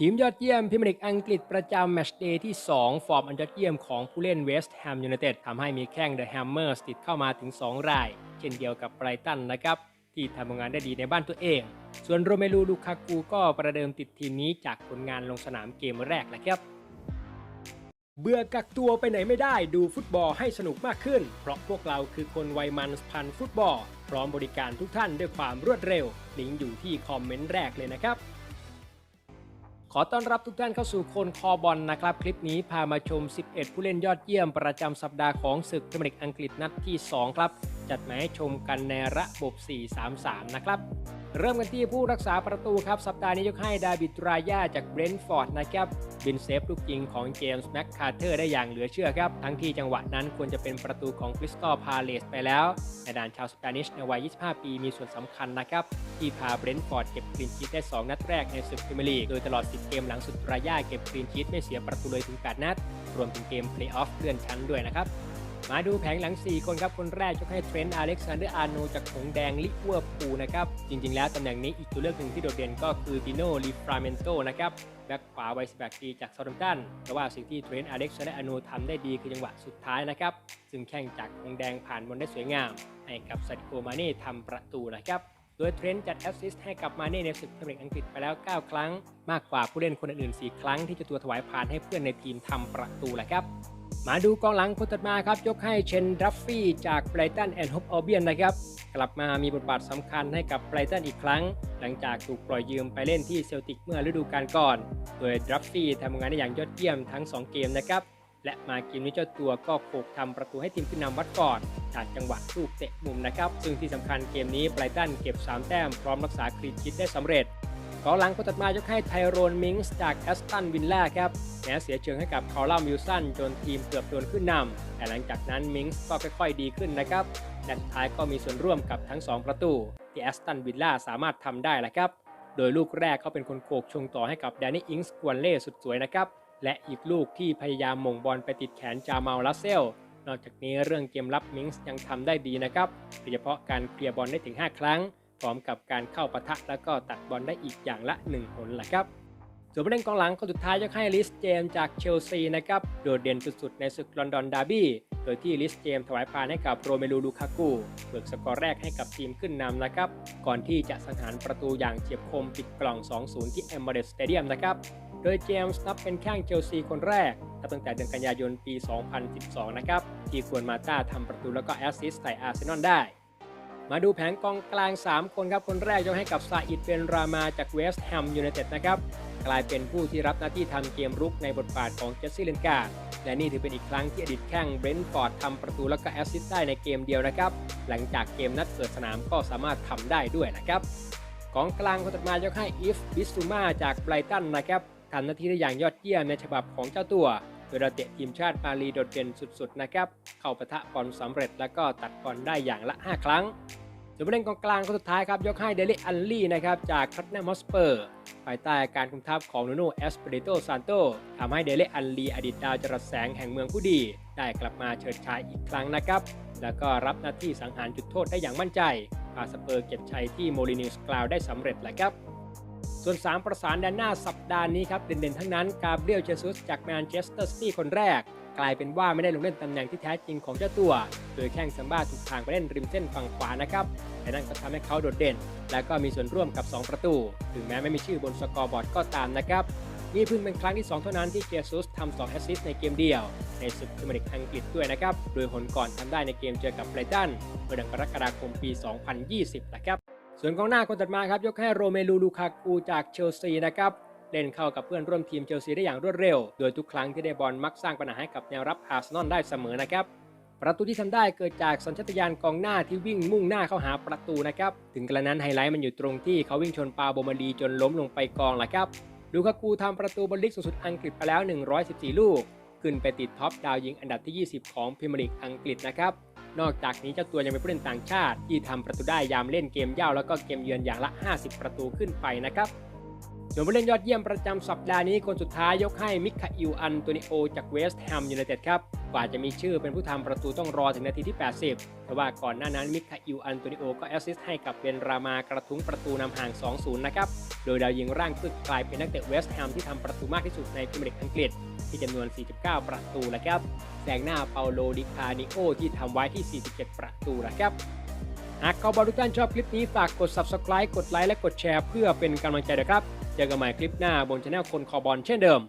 ทีมยอดเยี่ยมพรีเมียร์ลีกอังกฤษประจำแมชเดย์ที่ 2 ฟอร์มอันยอดเยี่ยมของผู้เล่นเวสต์แฮมยูไนเต็ดทำให้มีแข้งเดอะแฮมเมอร์สติดเข้ามาถึง 2 ราย เช่นเดียวกับไบรตันนะครับ ที่ทำงานได้ดีในบ้านตัวเอง ส่วนโรเมลูลูคากูก็ประเดิมติดทีมนี้จากผลงานลงสนามเกมแรกนะครับ เบื่อกักตัวไปไหนไม่ได้ดูฟุตบอลให้สนุกมากขึ้น เพราะพวกเราคือคนวัยมันพันฟุตบอล พร้อมบริการทุกท่านด้วยความรวดเร็วลิงก์อยู่ที่คอมเมนต์แรกเลยนะครับ ขอต้อนรับทุกท่านเข้าสู่คนคอบอลนะครับ คลิปนี้พามาชม 11 ผู้เล่นยอดเยี่ยมประจำสัปดาห์ของศึกพรีเมียร์ลีกอังกฤษนัดที่ 2 ครับ จัดมาให้ชมกันในระบบ 4-3-3 นะครับ เริ่มกันที่ผู้รักษาประตูครับ สัปดาห์นี้ยกให้ดาบิดรายาจากเบรนท์ฟอร์ดนะครับบินเซฟลูกยิงของเจมส์แม็กคาร์เทอร์ได้อย่างเหลือเชื่อครับ ทั้งที่จังหวะนั้นควรจะเป็นประตูของคริสตัลพาเลสไปแล้วแต่ด่านชาวสเปนิชในวัย 25 ปีมีส่วนสำคัญนะครับ ที่พาเบรนท์ฟอร์ดเก็บคลีนชีตได้ 2 นัดแรกในศึกพรีเมียร์ลีกโดยตลอด 10 เกมหลังสุดรายาเก็บคลีนชีตไม่เสียประตูเลยถึง 8 นัด รวมถึงเกมเพลย์ออฟเลื่อนชั้นด้วยนะครับ มาดูแผงหลัง 4 คนครับ คนแรกยกให้เทรนต์อเล็กซานเดอร์อาร์โนจากหงแดงลิเวอร์พูลนะครับ จริง ๆ แล้วตำแหน่งนี้อีกตัวเลือกหนึ่งที่โดดเด่นก็คือติโนลิฟราเมนโตนะครับแบ็กขวาวัย18ปีจากซาท์แฮมตันแต่ว่าสิ่งที่เทรนต์อเล็กซานเดอร์อาร์โนทำได้ดีคือจังหวะสุดท้ายนะครับ ซึ่งแข่งจากหงแดงผ่านบอลได้สวยงาม ให้กับซาดิโกมาเน่ทำประตูนะครับโดยเทรนต์จัดแอสซิสต์ให้กับมาเน่ในศึกพรีเมียร์อังกฤษไปแล้ว 9 ครั้ง มากกว่าผู้เล่นคนอื่นๆ4ครั้งที่จะตัวถวายผ่านให้เพื่อนในทีมทำประตูแหละครับ มาดูกองหลังคนถัดมาครับยกให้เชนดัฟฟี่จากไบรตันแอนด์ฮอปออเบียนนะครับ กลับมามีบทบาทสำคัญให้กับไบรตันอีกครั้ง หลังจากถูกปล่อยยืมไปเล่นที่เซลติกเมื่อฤดูกาลก่อน โดยดัฟฟี่ทำงานได้อย่างยอดเยี่ยมทั้ง 2 เกมนะครับ และมาเกมนี้เจ้าตัวก็โขกทำประตูให้ทีมขึ้นนำวัดก่อนจากจังหวะลูกเตะมุมนะครับ ซึ่งที่สำคัญเกมนี้ไบรตันเก็บ 3 แต้มพร้อมรักษาคลีนชีตได้สำเร็จ กองหลังคนถัดมายกให้ไทโรนมิงส์จากแอสตันวินล่าครับแม้เสียเชิงให้กับคอลัมวิลสันจนทีมเกือบโดนขึ้นนำแต่หลังจากนั้นมิงส์ก็ค่อยๆดีขึ้นนะครับและสุดท้ายก็มีส่วนร่วมกับทั้ง 2 ประตู ที่แอสตันวินล่าสามารถทำได้แหละครับ โดยลูกแรกเขาเป็นคนโขกชงต่อให้กับแดนนี่อิงส์กวนเล่สุดสวยนะครับและอีกลูกที่พยายามมงบอลไปติดแขนจามาลลัสเซลนอกจากนี้เรื่องเกมรับมิงส์ยังทำได้ดีนะครับโดยเฉพาะการเคลียร์บอลได้ถึง 5 ครั้ง พร้อมกับการเข้าปะทะแล้วก็ตัดบอลได้อีกอย่างละ1หนแหละครับส่วนผู้เล่นกองหลังคนสุดท้ายยกให้ลิสเจมจากเชลซีนะครับโดดเด่นสุดๆในศึกลอนดอนดาร์บี้โดยที่ลิสเจมถวายพานให้กับโรเมลูลูคากูเบิกสกอร์แรกให้กับทีมขึ้นนำนะครับ ก่อนที่จะสังหารประตูอย่างเฉียบคมปิดกล่อง 2-0 ที่เอมเบรสสเตเดียมนะครับโดยเจมส์นับเป็นแข้งเชลซีคนแรกนับตั้งแต่เดือนกันยายนปี 2012 นะครับที่ควรมาต้าทำประตูแล้วก็แอสซิสต์ใส่อาร์เซนอลได้ มาดูแผงกองกลาง 3 คนครับ คนแรกยกให้กับซาอิดเบนรามาจากเวสต์แฮมยูไนเต็ดนะครับ กลายเป็นผู้ที่รับหน้าที่ทำเกมรุกในบทบาทของเจสซี่เลนกาและนี่ถือเป็นอีกครั้งที่อดีตแข้งเบรนท์ฟอร์ดทำประตูแล้วก็แอสซิสต์ได้ในเกมเดียวนะครับ หลังจากเกมนัดเปิดสนามก็สามารถทำได้ด้วยนะครับกองกลางคนถัดมายกให้อีฟบิสซูมาจากไบรตันนะครับทำหน้าที่ได้อย่างยอดเยี่ยมในฉบับของเจ้าตัว โดยเราเตะทีมชาติมาลีโดดเด่นสุดๆนะครับ เข้าปะทะบอลสำเร็จแล้วก็ตัดบอลได้อย่างละ 5 ครั้งส่วนผู้เล่นกองกลางคนสุดท้ายครับ ยกให้เดลิอันลี่นะครับจากคัตแนมอสเปอร์ ภายใต้การคุมทัพของนูโนเอสเปเรโตซานโตทำให้เดลิอันลีอดีตดาวจรัสแสงแห่งเมืองผู้ดี ได้กลับมาเฉิดฉายอีกครั้งนะครับ แล้วก็รับหน้าที่สังหารจุดโทษได้อย่างมั่นใจพาสเปอร์เก็บชัยที่โมลินิสกลาวได้สำเร็จแหละครับ ส่วน 3 ประสานแดนหน้าสัปดาห์นี้ครับ เด่นๆ ทั้งนั้นกาเบรียลเจซุสจากแมนเชสเตอร์ซิตี้คนแรก กลายเป็นว่าไม่ได้ลงเล่นตำแหน่งที่แท้จริงของเจ้าตัว โดยแข้งซัมบ้าถูกทางไปเล่นริมเส้นฝั่งขวานะครับแต่นั่นก็ทำให้เขาโดดเด่น และก็มีส่วนร่วมกับ 2 ประตู ถึงแม้ไม่มีชื่อบนสกอร์บอร์ดก็ตามนะครับนี่เพิ่งเป็นครั้งที่ 2 เท่านั้นที่เจซุสทำ2แอสซิสต์ในเกมเดียว ในศึกพรีเมียร์ลีกอังกฤษด้วยนะครับ โดยหนก่อนทำได้ในเกมเจอกับไบรตันเมื่อเดือนกรกฎาคมปี 2020 นะครับ ส่วนกองหน้าคนถัดมาครับยกให้โรเมลูลูคากูจากเชลซีนะครับเล่นเข้ากับเพื่อนร่วมทีมเชลซีได้อย่างรวดเร็ว โดยทุกครั้งที่ได้บอลมักสร้างปัญหาให้กับแนวรับอาร์เซนอลได้เสมอนะครับประตูที่ทำได้เกิดจากสัญชาตญาณกองหน้าที่วิ่งมุ่งหน้าเข้าหาประตูนะครับถึงกระนั้นไฮไลท์มันอยู่ตรงที่เขาวิ่งชนปาโบมาลีจนล้มลงไปกองแหละครับลูคากูทำประตูบอลลีกสูงสุดอังกฤษไปแล้ว 114 ลูก ขึ้นไปติดท็อปดาวยิงอันดับที่ 20 ของพรีเมียร์ลีกอังกฤษนะครับ นอกจากนี้เจ้าตัวยังเป็นผู้เล่นต่างชาติ ที่ทำประตูได้ยามเล่นเกมเย่าแล้วก็เกมเยือนอย่างละ 50 ประตูขึ้นไปนะครับส่วนผู้เล่นยอดเยี่ยมประจำสัปดาห์นี้คนสุดท้ายยกให้มิคาอิลอันโตนิโอจากเวสต์แฮมยูไนเต็ดครับกกว่าจะมีชื่อเป็นผู้ทำประตูต้องรอถึงนาทีที่ 80 แต่ว่าก่อนหน้านั้นมิคาอิลอันโตนิโอก็แอสซิสต์ให้กับเบนรามา กระทุ้งประตูนำห่าง 2-0 นะครับ โดยดาวยิงร่างตึกกลายเป็นนักเตะเวสต์แฮมที่ทำประตูมากที่สุดในพรีเมียร์ลีกอังกฤษที่จำนวน 49 ประตูนะครับแซงหน้าเปาโลดิคานิโอที่ทำไว้ที่ 47 ประตูนะครับหากเขาบอลทุกท่านชอบคลิปนี้ฝากกด subscribe กดไลค์และกดแชร์เพื่อเป็นกำลังใจด้วยครับ เจอกันใหม่คลิปหน้าบนช anel คนคอบอลเช่นเดิม